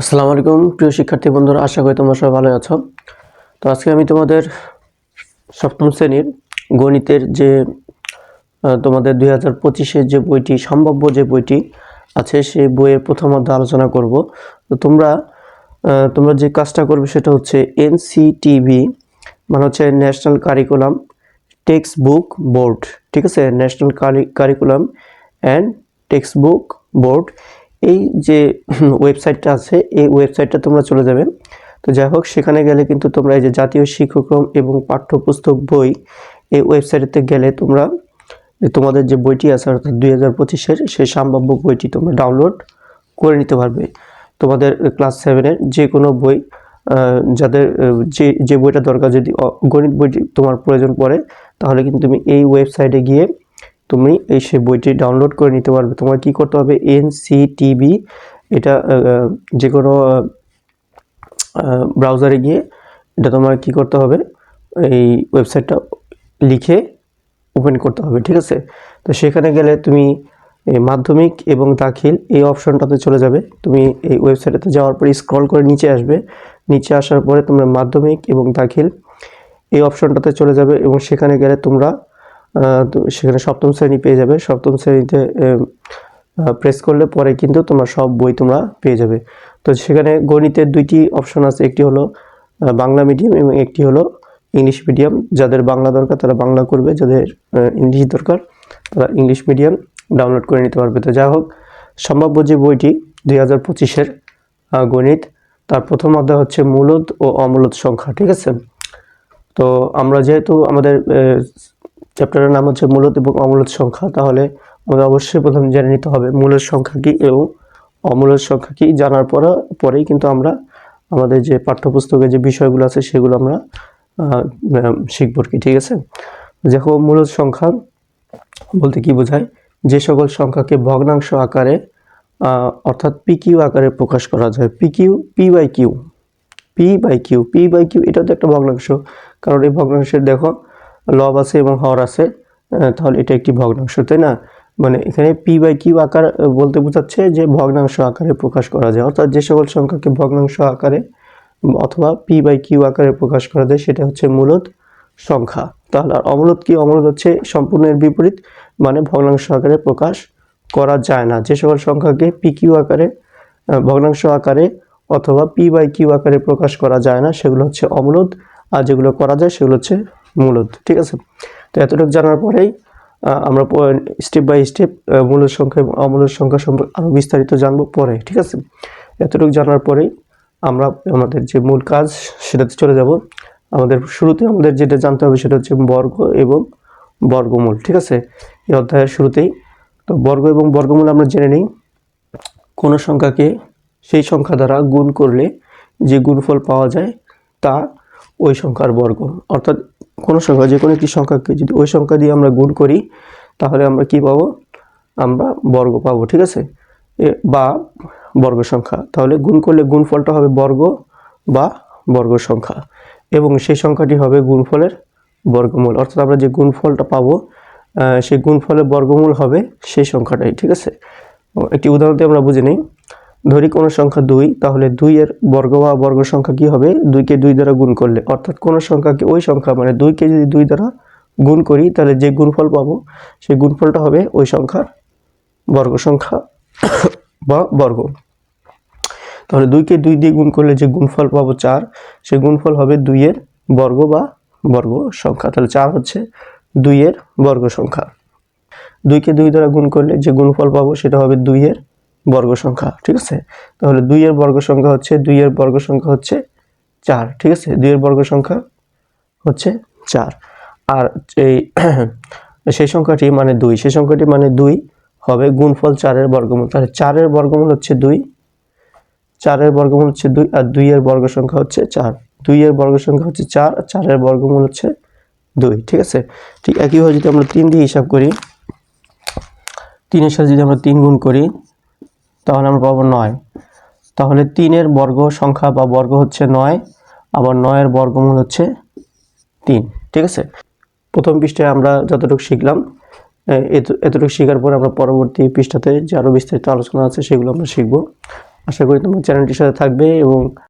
আসসালামু আলাইকুম, প্রিয় শিক্ষার্থী বন্ধুরা, আশা করি তোমরা সবাই ভালো আছো। তো আজকে আমি তোমাদের সপ্তম শ্রেণির গণিতের যে তোমাদের দুই হাজার পঁচিশের যে বইটি, সম্ভাব্য যে বইটি আছে, সেই বইয়ের প্রথম অধ্যায় আলোচনা করব। তো তোমরা তোমরা যে কাজটা করবে সেটা হচ্ছে এনসিটিভি মানে হচ্ছে national curriculum text book board, ঠিক আছে? National curriculum and text book board. এই যে ওয়েবসাইটটা আছে, এই ওয়েবসাইটটা তোমরা চলে যাবে। তো যাই হোক, সেখানে গেলে কিন্তু তোমরা এই যে জাতীয় শিক্ষাক্রম এবং পাঠ্যপুস্তক বই, এই ওয়েবসাইটেতে গেলে তোমরা তোমাদের যে বইটি আছে, অর্থাৎ দুই হাজার পঁচিশের সেই সম্ভাব্য বইটি তোমরা ডাউনলোড করে নিতে পারবে। তোমাদের ক্লাস সেভেনের যে কোনো বই যাদের, যে যে বইটা দরকার, যদি গণিত বইটি তোমার প্রয়োজন পড়ে, তাহলে কিন্তু তুমি এই ওয়েবসাইটে গিয়ে তুমি এই সেই বইটি ডাউনলোড করে নিতে পারবে। তোমার কি করতে হবে? এনসিটিভি এটা আহ, যে কোনো ব্রাউজারে গিয়ে এটা তোমার কি করতে হবে? এই ওয়েবসাইটটা লিখে ওপেন করতে হবে ঠিক আছে? তো সেখানে গেলে তুমি মাধ্যমিক এবং দাখিল এই অপশনটাতে চলে যাবে। তুমি এই ওয়েবসাইটেতে যাওয়ার পরে স্ক্রল করে নিচে আসবে। নিচে আসার পরে তোমরা মাধ্যমিক এবং দাখিল এই অপশনটাতে চলে যাবে এবং সেখানে গেলে তোমরা সেখানে সপ্তম শ্রেণি পেয়ে যাবে। সপ্তম শ্রেণীতে প্রেস করলে পরে কিন্তু তোমার সব বই তোমরা পেয়ে যাবে। তো সেখানে গণিতের দুইটি অপশন আছে। একটি হলো বাংলা মিডিয়াম এবং একটি হলো ইংলিশ মিডিয়াম যাদের বাংলা দরকার, তারা বাংলা করবে। যাদের ইংলিশ দরকার, তারা ইংলিশ মিডিয়াম ডাউনলোড করে নিতে পারবে। তো যাই হোক, সম্ভাব্য যে বইটি দুই হাজার পঁচিশের গণিত, তার প্রথম অধ্যায় হচ্ছে মূলত ও অমূলত সংখ্যা, ঠিক আছে? তো আমরা যেহেতু আমাদের চ্যাপ্টারের নাম হচ্ছে মূলত এবং অমূলত সংখ্যা। তাহলে আমাদের অবশ্যই প্রথম জেনে নিতে হবে মূলের সংখ্যা কী এবং অমূলের সংখ্যা কী জানার পর, পরেই কিন্তু আমরা আমাদের যে পাঠ্যপুস্তকে যে বিষয়গুলো আছে সেগুলো আমরা শিখব কি, ঠিক আছে? দেখো মূলত সংখ্যা বলতে কি বোঝায়? যে সকল সংখ্যাকে ভগ্নাংশ আকারে অর্থাৎ পি কিউ আকারে প্রকাশ করা যায়। P Q, P by Q, P by Q, P by Q এটা তো একটা ভগ্নাংশ। কারণ এই ভগ্নাংশের দেখো লব আছে এবং হর আছে তাহলে এটা একটি ভগ্নাংশ, তাই না? মানে এখানে পি বাই কিউ আকার বলতে বোঝাচ্ছে যে ভগ্নাংশ আকারে প্রকাশ করা যায়। অর্থাৎ যে সকল সংখ্যাকে ভগ্নাংশ আকারে অথবা পি বাই কিউ আকারে প্রকাশ করা যায়, সেটা হচ্ছে মূলত সংখ্যা। তাহলে আর অমূলত কি? অমূলত হচ্ছে সম্পূর্ণ এর বিপরীত মানে ভগ্নাংশ আকারে প্রকাশ করা যায় না। যে সকল সংখ্যাকে পি কিউ আকারে ভগ্নাংশ আকারে অথবা পি বাই কিউ আকারে প্রকাশ করা যায় না, সেগুলো হচ্ছে অমূলত। আর যেগুলো করা যায়, সেগুলো হচ্ছে মূলত, ঠিক আছে? তো এতটুকু জানার পরেই আমরা স্টেপ বাই স্টেপ মূলত সংখ্যা এবং অমূলত সংখ্যা সম্পর্কে আরও বিস্তারিত জানব পরে, ঠিক আছে? এতটুকু জানার পরেই আমরা আমাদের যে মূল কাজ, সেটাতে চলে যাব। আমাদের শুরুতে আমাদের যেটা জানতে হবে সেটা হচ্ছে বর্গ এবং বর্গমূল, ঠিক আছে? এই অধ্যায়ের শুরুতেই, তো বর্গ এবং বর্গমূল আমরা জেনে নিই। কোনো সংখ্যাকে সেই সংখ্যা দ্বারা গুণ করলে যে গুণফল পাওয়া যায়, তা ওই সংখ্যার বর্গ। অর্থাৎ কোনো সংখ্যা, যে কোনো একটি সংখ্যাকে যদি ওই সংখ্যা দিয়ে আমরা গুণ করি, তাহলে আমরা কি পাবো? আমরা বর্গ পাবো, ঠিক আছে? বা বর্গ সংখ্যা। তাহলে গুণ করলে গুণফলটা হবে বর্গ বা বর্গ সংখ্যা। এবং সেই সংখ্যাটি হবে গুণফলের বর্গমূল। অর্থাৎ আমরা যে গুণফলটা পাবো সেই গুণফলের বর্গমূল হবে সেই সংখ্যাটাই, ঠিক আছে? একটি উদাহরণ দিয়ে আমরা বুঝে নিই। ধরি কোনো সংখ্যা দুই, তাহলে দুই এর বর্গ বা বর্গ সংখ্যা কি হবে? দুইকে দুই দ্বারা গুণ করলে। অর্থাৎ কোনো সংখ্যাকে ওই সংখ্যা মানে দুইকে যদি দুই দ্বারা গুণ করি, তাহলে যে গুণফল পাবো, সেই গুণফলটা হবে ওই সংখ্যার বর্গ সংখ্যা বা বর্গ। তাহলে দুইকে দুই দিয়ে গুণ করলে যে গুণফল পাবো চার, সেই গুণফল হবে দুইয়ের বর্গ বা বর্গ সংখ্যা। তাহলে চার হচ্ছে দুইয়ের বর্গ সংখ্যা। দুইকে দুই দ্বারা গুণ করলে যে গুণফল পাবো, সেটা হবে দুইয়ের বর্গ সংখ্যা, ঠিক আছে? তাহলে দুইয়ের বর্গ সংখ্যা হচ্ছে, দুইয়ের বর্গ সংখ্যা হচ্ছে চার, ঠিক আছে? দুইয়ের বর্গ সংখ্যা হচ্ছে চার। আর এই সেই সংখ্যাটি মানে দুই, সেই সংখ্যাটি মানে দুই হবে গুণফল চারের বর্গমূল। তাহলে চারের বর্গমূল হচ্ছে দুই, চারের বর্গমূল হচ্ছে দুই, আর দুইয়ের বর্গ সংখ্যা হচ্ছে চার। দুইয়ের বর্গ সংখ্যা হচ্ছে চার, আর চারের বর্গমূল হচ্ছে দুই, ঠিক আছে? ঠিক একইভাবে যদি আমরা তিন দিয়ে হিসাব করি, তিনের সাথে যদি আমরা তিন গুণ করি তাহলে আমরা পাবো নয়। তাহলে তিনের বর্গ সংখ্যা বা বর্গ হচ্ছে নয়, আবার নয়ের বর্গমূল হচ্ছে তিন, ঠিক আছে? প্রথম পৃষ্ঠায় আমরা যতটুকু শিখলাম এত- এতটুকু শেখার পর আমরা পরবর্তী পৃষ্ঠাতে যে আরও বিস্তারিত আলোচনা আছে সেগুলো আমরা শিখব। আশা করি তোমার চ্যানেলটির সাথে থাকবে এবং